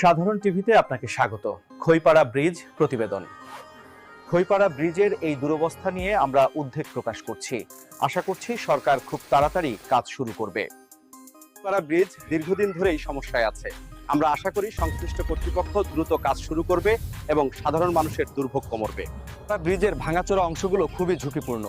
সাধারণ টিভিতে আপনাকে স্বাগত। খইপাড়া ব্রিজ প্রতিবেদন। খইপাড়া ব্রিজের এই দুরবস্থা নিয়ে আমরা উদ্বেগ প্রকাশ করছি। আশা করছি সরকার খুব তাড়াতাড়ি কাজ শুরু করবে। খৈপাড়া ব্রিজ দীর্ঘদিন ধরেই সমস্যায় আছে। আমরা আশা করি সংশ্লিষ্ট কর্তৃপক্ষ দ্রুত কাজ শুরু করবে এবং সাধারণ মানুষের দুর্ভোগ কমরবে। ব্রিজের ভাঙাচোরা অংশগুলো খুবই ঝুঁকিপূর্ণ।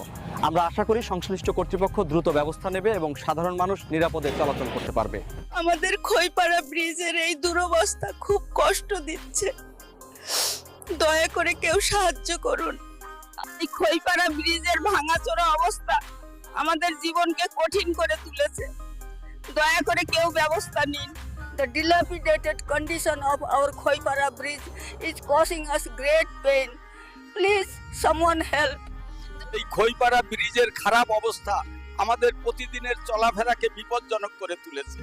আমরা আশা করি সংশ্লিষ্ট কর্তৃপক্ষ দ্রুত ব্যবস্থা নেবে এবং সাধারণ মানুষ নিরাপদে চলাচল করতে পারবে। আমাদের খইপাড়া ব্রিজের এই দুরবস্থা খুব কষ্ট দিচ্ছে। দয়া করে কেউ সাহায্য করুন। এই খইপাড়া ব্রিজের ভাঙাচোরা অবস্থা আমাদের জীবনকে কঠিন করে তুলেছে। দয়া করে কেউ ব্যবস্থা নিন। The dilapidated condition of our Khoipara bridge is causing us great pain. Please, someone help. এই খইপাড়া ব্রিজের খারাপ অবস্থা আমাদের প্রতিদিনের চলাফেরাকে বিপজ্জনক করে তুলেছে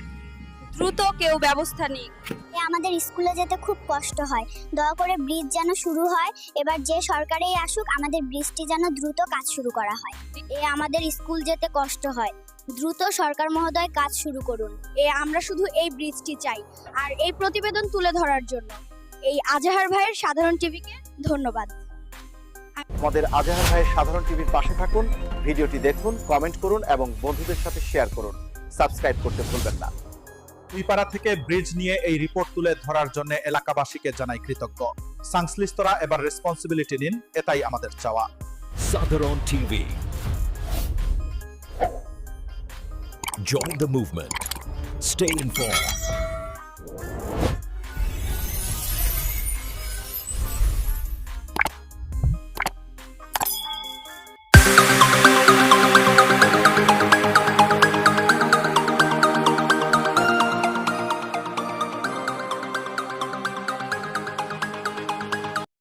দ্রুত কেউ ব্যবস্থা নিন এ আমাদের স্কুলে যেতে খুব কষ্ট হয়। দয়া করে ব্রিজ যেন শুরু হয়। এবার যে সরকারেই আসুক আমাদের ব্রিজটি যেন দ্রুত কাজ শুরু করা হয়। এ আমাদের স্কুল যেতে কষ্ট হয়। দ্রুত সরকার মহোদয় কাজ শুরু করুন। এ আমরা শুধু এই ব্রিজটি চাই আর এই প্রতিবেদন তুলে ধরার জন্য। এই আজাহার ভাইয়ের সাধারণ টিভিকে ধন্যবাদ। আমাদের আজাহার ভাইয়ের সাধারণ টিভির পাশে থাকুন ভিডিওটি দেখুন কমেন্ট করুন এবং বন্ধুদের সাথে শেয়ার করুন। সাবস্ক্রাইব করতে ভুলবেন না। কুইপাড়া থেকে ব্রিজ নিয়ে এই রিপোর্ট তুলে ধরার জন্য এলাকাবাসীকে জানাই কৃতজ্ঞ সংশ্লিষ্টরা এবার রেসপন্সিবিলিটি নিন, এটাই আমাদের চাওয়া সাধারণ TV Join the movement. Stay informed.